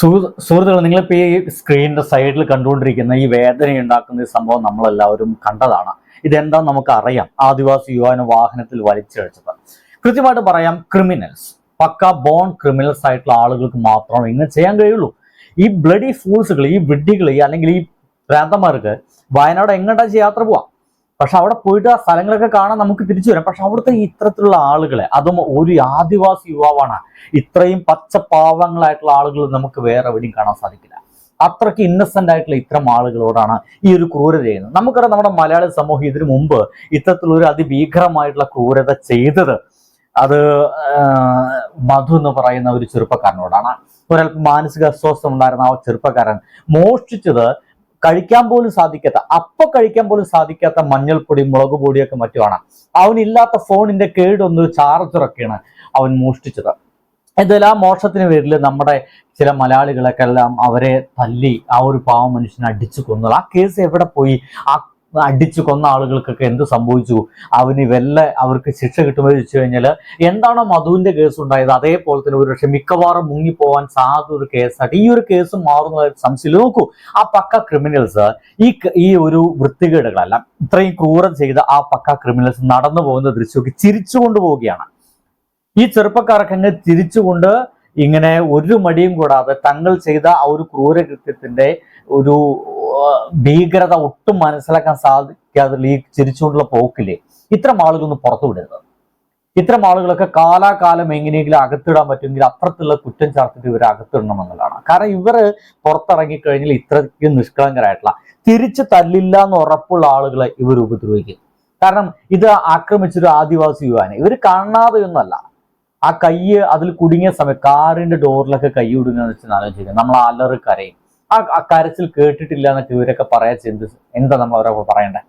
സുഹൃത്തുക്കൾ നിങ്ങളിപ്പോൾ ഈ സ്ക്രീനിന്റെ സൈഡിൽ കണ്ടുകൊണ്ടിരിക്കുന്ന ഈ വേദന ഉണ്ടാക്കുന്ന ഈ സംഭവം നമ്മളെല്ലാവരും കണ്ടതാണ്. ഇതെന്താന്ന് നമുക്കറിയാം. ആദിവാസി യുവാവിനെ വാഹനത്തിൽ വലിച്ചിഴച്ചത്. കൃത്യമായിട്ട് പറയാം ക്രിമിനൽസ് പക്ക ബോൺ ക്രിമിനൽസ് ആയിട്ടുള്ള ആളുകൾക്ക് മാത്രമേ ഇങ്ങനെ ചെയ്യാൻ കഴിയുള്ളൂ. ഈ ബ്ലഡി ഫൂൾസുകൾ ഈ വിഡ്ഢികൾ അല്ലെങ്കിൽ ഈ പ്രാന്തമാർക്ക് വയനാട് എങ്ങോട്ടാ യാത്ര പോവാം? പക്ഷെ അവിടെ പോയിട്ട് ആ സ്ഥലങ്ങളൊക്കെ കാണാൻ നമുക്ക് തിരിച്ചു വരാം. പക്ഷെ അവിടുത്തെ ഇത്തരത്തിലുള്ള ആളുകളെ അതും ഒരു ആദിവാസി യുവാവാണ്. ഇത്രയും പച്ചപ്പാവങ്ങളായിട്ടുള്ള ആളുകൾ നമുക്ക് വേറെ എവിടെയും കാണാൻ സാധിക്കില്ല. അത്രയ്ക്ക് ഇന്നസെന്റ് ആയിട്ടുള്ള ഇത്തരം ആളുകളോടാണ് ഈ ഒരു ക്രൂരത ചെയ്യുന്നത്. നമുക്കറിയാം നമ്മുടെ മലയാളി സമൂഹം ഇതിനു മുമ്പ് ഇത്തരത്തിലുള്ള ഒരു അതിഭീകരമായിട്ടുള്ള ക്രൂരത ചെയ്തത് അത് മധു എന്ന് പറയുന്ന ഒരു ചെറുപ്പക്കാരനോടാണ്. ഒരൽപ്പം മാനസിക അസ്വസ്ഥം ഉണ്ടായിരുന്ന ആ ചെറുപ്പക്കാരൻ മോഷ്ടിച്ചത് കഴിക്കാൻ പോലും സാധിക്കാത്ത അപ്പൊ കഴിക്കാൻ പോലും സാധിക്കാത്ത മഞ്ഞൾപ്പൊടി മുളക് പൊടിയൊക്കെ മറ്റുമാണ്. അവനില്ലാത്ത ഫോണിന്റെ കേടൊന്ന് ചാർജറൊക്കെയാണ് അവൻ മോഷ്ടിച്ചത്. ഇതെല്ലാം മോഷത്തിന് പേരിൽ നമ്മുടെ ചില മലയാളികളൊക്കെ എല്ലാം അവരെ തല്ലി ആ ഒരു പാവ മനുഷ്യനെ അടിച്ചു കൊന്നത് ആ കേസ് എവിടെ പോയി? ആ അടിച്ചു കൊന്ന ആളുകൾക്കൊക്കെ എന്ത് സംഭവിച്ചു? അവന് വല്ല അവർക്ക് ശിക്ഷ കിട്ടുമെന്ന് ചോദിച്ചു കഴിഞ്ഞാൽ എന്താണോ മധുവിന്റെ കേസ് ഉണ്ടായത്? അതേപോലെ തന്നെ ഒരുപക്ഷെ മിക്കവാറും മുങ്ങിപ്പോവാൻ സാധ്യത ഒരു കേസായിട്ട് ഈ ഒരു കേസ് മാറുന്നതായിട്ട് സംശയം നോക്കൂ ആ പക്ക ക്രിമിനൽസ് ഈ ഈ ഒരു വൃത്തികേടുകളല്ല ഇത്രയും ക്രൂരം ചെയ്ത ആ പക്ക ക്രിമിനൽസ് നടന്നു പോകുന്ന ദൃശ്യമൊക്കെ ചിരിച്ചുകൊണ്ട് പോവുകയാണ്. ഈ ചെറുപ്പക്കാർക്ക് അങ്ങ് തിരിച്ചുകൊണ്ട് ഇങ്ങനെ ഒരു മടിയും കൂടാതെ തങ്ങൾ ചെയ്ത ആ ഒരു ക്രൂരകൃത്യത്തിന്റെ ഒരു ഭീകരത ഒട്ടും മനസ്സിലാക്കാൻ സാധിക്കാതെ ഈ ചിരിച്ചുകൊണ്ടുള്ള പോക്കില്ലേ? ഇത്തരം ആളുകളൊന്നും പുറത്തു വിടരുത്. ഇത്തരം ആളുകളൊക്കെ കാലാകാലം എങ്ങനെയെങ്കിലും അകത്തിടാൻ പറ്റുമെങ്കിൽ അപ്പുറത്തുള്ള കുറ്റം ചാർത്തിട്ട് ഇവർ അകത്തിടണം എന്നുള്ളതാണ്. കാരണം ഇവർ പുറത്തിറങ്ങിക്കഴിഞ്ഞാൽ ഇത്രയ്ക്കും നിഷ്കളങ്കരായിട്ടുള്ള തിരിച്ചു തല്ലില്ല എന്ന് ഉറപ്പുള്ള ആളുകളെ ഇവർ ഉപദ്രവിക്കും. കാരണം ഇത് ആക്രമിച്ചൊരു ആദിവാസി യുവാനെ. ഇവർ കാണാതെയൊന്നുമല്ല. ആ കയ്യ് അതിൽ കുടുങ്ങിയ സമയം കാറിന്റെ ഡോറിലൊക്കെ കൈ കുടുങ്ങുക വെച്ച് ആലോചിക്കുക. നമ്മൾ അലറി കരയും. ആ കരച്ചിൽ കേട്ടിട്ടില്ല എന്നൊക്കെ ഇവരൊക്കെ പറയാ എന്ത് എന്താ നമ്മൾ അവരെ പറയണ്ടേ?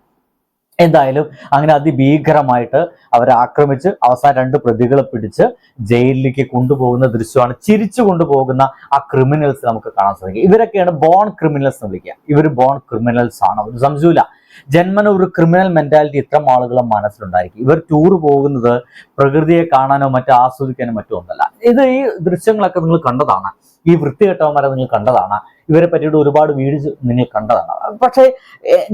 എന്തായാലും അങ്ങനെ അതിഭീകരമായിട്ട് അവരെ ആക്രമിച്ച് അവസാനം രണ്ട് പ്രതികളെ പിടിച്ച് ജയിലിലേക്ക് കൊണ്ടുപോകുന്ന ദൃശ്യമാണ്. ചിരിച്ചു കൊണ്ടുപോകുന്ന ആ ക്രിമിനൽസ് നമുക്ക് കാണാൻ സാധിക്കും. ഇവരൊക്കെയാണ് ബോൺ ക്രിമിനൽസ് എന്ന് വിളിക്കുക. ഇവർ ബോൺ ക്രിമിനൽസ് ആണ്. സംശയമില്ല. ജന്മന ഒരു ക്രിമിനൽ മെന്റാലിറ്റി ഇത്തരം ആളുകളെ മനസ്സിലുണ്ടായിരിക്കും. ഇവർ ടൂർ പോകുന്നത് പ്രകൃതിയെ കാണാനോ മറ്റോ ആസ്വദിക്കാനോ മറ്റോ ഒന്നല്ല. ഇത് ഈ ദൃശ്യങ്ങളൊക്കെ നിങ്ങൾ കണ്ടതാണ്. ഈ വൃത്തികെട്ടവന്മാരെ നിങ്ങൾ കണ്ടതാണ്. ഇവരെ പറ്റിയിട്ട് ഒരുപാട് വീഡിയോസ് നിങ്ങൾ കണ്ടതാണ്. പക്ഷേ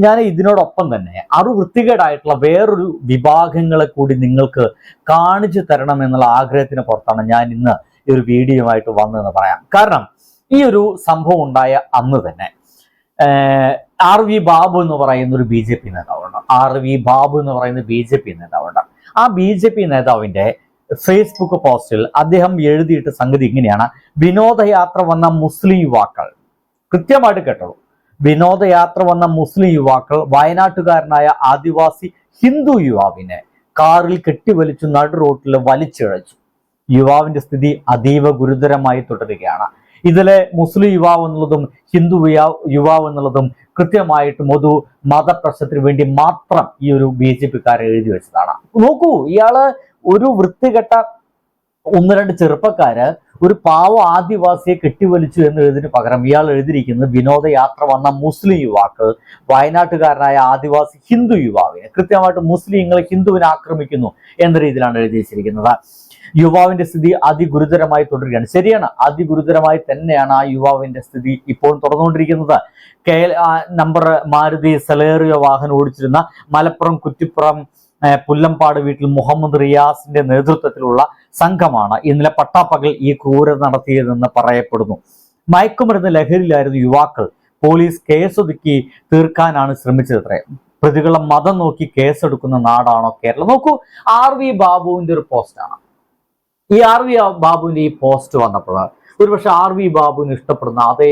ഞാൻ ഇതിനോടൊപ്പം തന്നെ അറു വൃത്തികേടായിട്ടുള്ള വേറൊരു വിഭാഗങ്ങളെ കൂടി നിങ്ങൾക്ക് കാണിച്ചു തരണം എന്നുള്ള ആഗ്രഹത്തിന് പുറത്താണ് ഞാൻ ഇന്ന് ഈ ഒരു വീഡിയോ ആയിട്ട് വന്നതെന്ന് പറയാം. കാരണം ഈ ഒരു സംഭവം ഉണ്ടായ അന്ന് തന്നെ ആർ വി ബാബു എന്ന് പറയുന്ന ഒരു ബി ജെ പി നേതാവുണ്ട്. ആർ വി ബാബു എന്ന് പറയുന്ന ബി ജെ പി നേതാവുണ്ട്. ആ ബി ജെ പി നേതാവിന്റെ ഫേസ്ബുക്ക് പോസ്റ്റിൽ അദ്ദേഹം എഴുതിയിട്ട് സംഗതി ഇങ്ങനെയാണ്. വിനോദയാത്ര വന്ന മുസ്ലിം യുവാക്കൾ കൃത്യമായിട്ട് കേട്ടോളൂ. വിനോദയാത്ര വന്ന മുസ്ലിം യുവാക്കൾ വയനാട്ടുകാരനായ ആദിവാസി ഹിന്ദു യുവാവിനെ കാറിൽ കെട്ടിവലിച്ചു നടു റോട്ടിൽ വലിച്ചിഴച്ചു. യുവാവിന്റെ സ്ഥിതി അതീവ ഗുരുതരമായി തുടരുകയാണ്. ഇതിലെ മുസ്ലിം യുവാവ് എന്നുള്ളതും ഹിന്ദു യുവാ- യുവാവ് എന്നുള്ളതും കൃത്യമായിട്ട് ഒരു മതപ്രശ്നത്തിന് വേണ്ടി മാത്രം ഈ ഒരു ബി ജെ പിക്കാരെ എഴുതി വെച്ചതാണ്. നോക്കൂ ഇയാൾ ഒരു വൃത്തികെട്ട ഒന്ന് രണ്ട് ചെറുപ്പക്കാര് ഒരു പാവ ആദിവാസിയെ കെട്ടിവലിച്ചു എന്ന് എഴുതിന് പകരം ഇയാൾ എഴുതിയിരിക്കുന്നത് വിനോദയാത്ര വന്ന മുസ്ലിം യുവാക്കൾ വയനാട്ടുകാരനായ ആദിവാസി ഹിന്ദു യുവാവിനെ. കൃത്യമായിട്ട് മുസ്ലിങ്ങൾ ഹിന്ദുവിനെ ആക്രമിക്കുന്നു എന്ന രീതിയിലാണ് എഴുതി വെച്ചിരിക്കുന്നത്. യുവാവിന്റെ സ്ഥിതി അതിഗുരുതരമായി തുടരുകയാണ്. ശരിയാണ് അതിഗുരുതരമായി തന്നെയാണ് ആ യുവാവിന്റെ സ്ഥിതി ഇപ്പോൾ തുടർന്നുകൊണ്ടിരിക്കുന്നത്. കെ നമ്പർ മാരുതി സലേറിയോ വാഹനം ഓടിച്ചിരുന്ന മലപ്പുറം കുറ്റിപ്പുറം പുല്ലമ്പാട് വീട്ടിൽ മുഹമ്മദ് റിയാസിന്റെ നേതൃത്വത്തിലുള്ള സംഘമാണ് ഇന്നലെ പട്ടാപ്പകൽ ഈ ക്രൂരത നടത്തിയതെന്ന് പറയപ്പെടുന്നു. മയക്കുമരുന്ന് ലഹരിയിലായിരുന്നു യുവാക്കൾ പോലീസ് കേസൊതുക്കി തീർക്കാനാണ് ശ്രമിച്ചതത്രേ പ്രതികളെ മതം നോക്കി കേസെടുക്കുന്ന നാടാണോ കേരളം? നോക്കൂ ആർ വി ബാബുവിന്റെ ഒരു പോസ്റ്റാണ്. ഈ ആർ വി ബാബുവിന്റെ ഈ പോസ്റ്റ് വന്നപ്പോൾ ഒരുപക്ഷെ ആർ വി ബാബുവിന് ഇഷ്ടപ്പെടുന്ന അതേ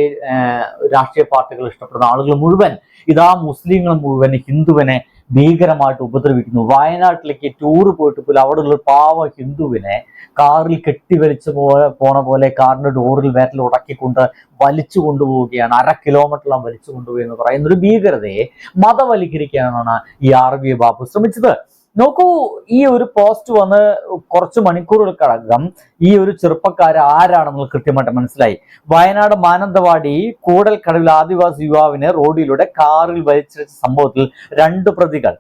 രാഷ്ട്രീയ പാർട്ടികൾ ഇഷ്ടപ്പെടുന്ന ആളുകൾ മുഴുവൻ ഇതാ മുസ്ലിങ്ങൾ മുഴുവൻ ഹിന്ദുവിനെ ഭീകരമായിട്ട് ഉപദ്രവിക്കുന്നു. വയനാട്ടിലേക്ക് ടൂർ പോയിട്ട് പോലും അവിടെയുള്ള പാവ ഹിന്ദുവിനെ കാറിൽ കെട്ടിവലിച്ച് പോ പോണ പോലെ കാറിന്റെ ഡോറിൽ വേരൽ ഉടക്കിക്കൊണ്ട് വലിച്ചു കൊണ്ടുപോവുകയാണ്. അര കിലോമീറ്ററോളം വലിച്ചു കൊണ്ടുപോയി എന്ന് പറയുന്ന ഒരു ഭീകരതയെ മതവൽക്കരിക്കാനാണ് ഈ ആർ വി ബാബു ശ്രമിച്ചത്. നോക്കൂ ഈ ഒരു പോസ്റ്റ് വന്ന് കുറച്ച് മണിക്കൂറുകൾക്കടക്കം ഈ ഒരു ചെറുപ്പക്കാര് ആരാണെന്ന് കൃത്യമായിട്ട് മനസ്സിലായി. വയനാട് മാനന്തവാടി കൂടൽക്കടവിൽ ആദിവാസി യുവാവിനെ റോഡിലൂടെ കാറിൽ വലിച്ചിരിച്ച സംഭവത്തിൽ രണ്ട് പ്രതികൾ.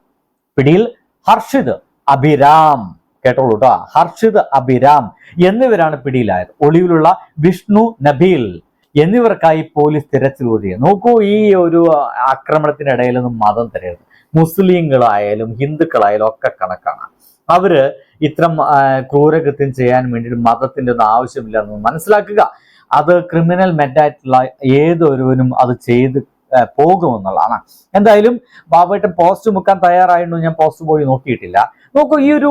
പിടിയിൽ ഹർഷിത് അഭിരാം. കേട്ടോളൂ കേട്ടോ ഹർഷിത് അഭിരാം എന്നിവരാണ് പിടിയിലായത്. ഒളിവിലുള്ള വിഷ്ണു നബീൽ. എന്നിവർക്കായി പോലീസ് തിരച്ചിൽ ഊതിയ നോക്കൂ ഈ ഒരു ആക്രമണത്തിനിടയിലൊന്നും മതം തരരുത്. മുസ്ലിങ്ങളായാലും ഹിന്ദുക്കളായാലും ഒക്കെ കണക്കാണ്. അവർ ഇത്തരം ക്രൂരകൃത്യം ചെയ്യാൻ വേണ്ടി മതത്തിന്റെ ഒന്നും ആവശ്യമില്ല എന്ന് മനസ്സിലാക്കുക. അത് ക്രിമിനൽ മെറ്റായിട്ടുള്ള ഏതൊരുവനും അത് ചെയ്ത് പോകുമെന്നുള്ളതാണ്. എന്തായാലും ബാബുവേട്ടൻ പോസ്റ്റ് മുക്കാൻ തയ്യാറായിരുന്നു ഞാൻ പോസ്റ്റ് പോയി നോക്കിയിട്ടില്ല. നോക്കൂ ഈ ഒരു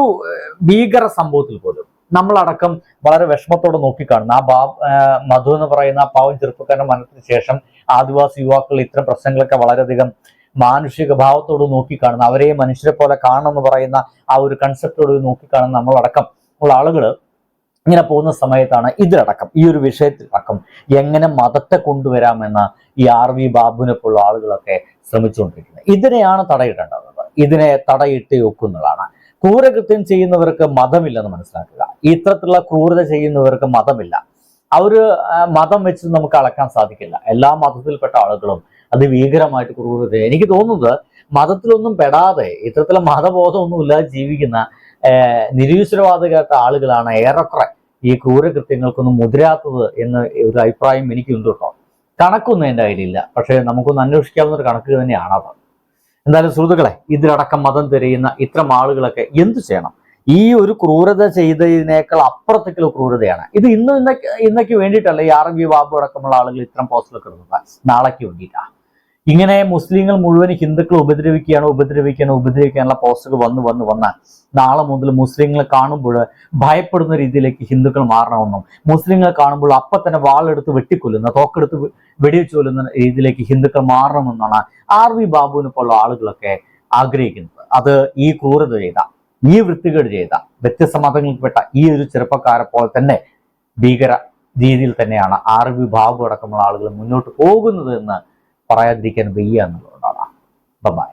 ഭീകര സംഭവത്തിൽ പോലും നമ്മളടക്കം വളരെ വിഷമത്തോടെ നോക്കിക്കാണുന്ന. ആ ബാ ആ, മധു എന്ന് പറയുന്ന ആ പാവം ചെറുപ്പക്കാരന്റെ മരണത്തിന് ശേഷം ആദിവാസി യുവാക്കൾ ഇത്തരം പ്രശ്നങ്ങളൊക്കെ വളരെയധികം മാനുഷിക ഭാവത്തോട് നോക്കിക്കാണുന്ന. അവരെ മനുഷ്യരെ പോലെ കാണണം എന്ന് പറയുന്ന ആ ഒരു കൺസെപ്റ്റോട് നോക്കിക്കാണുന്ന നമ്മളടക്കം ഉള്ള ആളുകൾ ഇങ്ങനെ പോകുന്ന സമയത്താണ് ഇതിലടക്കം ഈ ഒരു വിഷയത്തിൽ വിഷയത്തിലടക്കം എങ്ങനെ മതത്തെ കൊണ്ടുവരാമെന്ന് ഈ ആർ വി ബാബുവിനെ പോലുള്ള ആളുകളൊക്കെ ശ്രമിച്ചുകൊണ്ടിരിക്കുന്നത്. ഇതിനെയാണ് തടയിടേണ്ടത്. ഇതിനെ തടയിട്ട് ഒക്കുന്നതാണ് ക്രൂരകൃത്യം ചെയ്യുന്നവർക്ക് മതമില്ലെന്ന് മനസ്സിലാക്കുക. ഇത്തരത്തിലുള്ള ക്രൂരത ചെയ്യുന്നവർക്ക് മതമില്ല. ആ ഒരു മതം വെച്ച് നമുക്ക് അളക്കാൻ സാധിക്കില്ല. എല്ലാ മതത്തിൽപ്പെട്ട ആളുകളും അത് ഭീകരമായിട്ട് ക്രൂരത എനിക്ക് തോന്നുന്നത് മതത്തിലൊന്നും പെടാതെ ഇത്തരത്തിലുള്ള മതബോധമൊന്നും ഇല്ലാതെ ജീവിക്കുന്ന ഏഹ്, ആളുകളാണ് ഏറെക്കുറെ ഈ ക്രൂരകൃത്യങ്ങൾക്കൊന്നും മുതിരാത്തത് എന്ന് ഒരു അഭിപ്രായം എനിക്കുണ്ട് കേട്ടോ. കണക്കൊന്നും എന്റെ കയ്യിലില്ല. പക്ഷേ നമുക്കൊന്ന് അന്വേഷിക്കാവുന്ന ഒരു കണക്ക് തന്നെയാണത് എന്തായാലും സുഹൃത്തുക്കളെ ഇതിലടക്കം മതം തിരയുന്ന ഇത്തരം ആളുകളൊക്കെ എന്തു ചെയ്യണം? ഈ ഒരു ക്രൂരത ചെയ്തതിനേക്കാൾ അപ്പുറത്തേക്കുള്ള ക്രൂരതയാണ്. ഇത് ഇന്നും ഇന്നൊക്കെ ഇന്നൊക്കെ വേണ്ടിയിട്ടല്ല ഈ ആർ എം വി ബാബു അടക്കമുള്ള ആളുകൾ ഇത്തരം പോസ്റ്റിലൊക്കെ ഇടുന്നത്. നാളേക്ക് വേണ്ടിയിട്ടാണ്. ഇങ്ങനെ മുസ്ലിങ്ങൾ മുഴുവൻ ഹിന്ദുക്കളെ ഉപദ്രവിക്കുകയാണ് ഉപദ്രവിക്കുകയാണ് ഉപദ്രവിക്കാനുള്ള പോസ്റ്റുകൾ വന്ന് വന്ന് വന്ന് നാളെ മുതൽ മുസ്ലിങ്ങളെ കാണുമ്പോൾ ഭയപ്പെടുന്ന രീതിയിലേക്ക് ഹിന്ദുക്കൾ മാറണമെന്നും മുസ്ലിങ്ങളെ കാണുമ്പോൾ അപ്പൊ തന്നെ വാളെടുത്ത് വെട്ടിക്കൊല്ലുന്ന തോക്കെടുത്ത് വെടിവെച്ച് കൊല്ലുന്ന രീതിയിലേക്ക് ഹിന്ദുക്കൾ മാറണമെന്നാണ് ആർ വി ബാബുവിനെ പോലുള്ള ആളുകളൊക്കെ ആഗ്രഹിക്കുന്നത്. അത് ഈ ക്രൂരത ചെയ്ത ഈ വൃത്തികേട് ചെയ്ത വ്യത്യസ്ത മതങ്ങളിൽപ്പെട്ട ഈ ഒരു ചെറുപ്പക്കാരെ പോലെ തന്നെ ഭീകര രീതിയിൽ തന്നെയാണ് ആറ് വിഭാഗം അടക്കമുള്ള ആളുകൾ മുന്നോട്ട് പോകുന്നത് എന്ന് പറയാതിരിക്കാൻ വയ്യ എന്നുള്ളതാണ്. ബൈ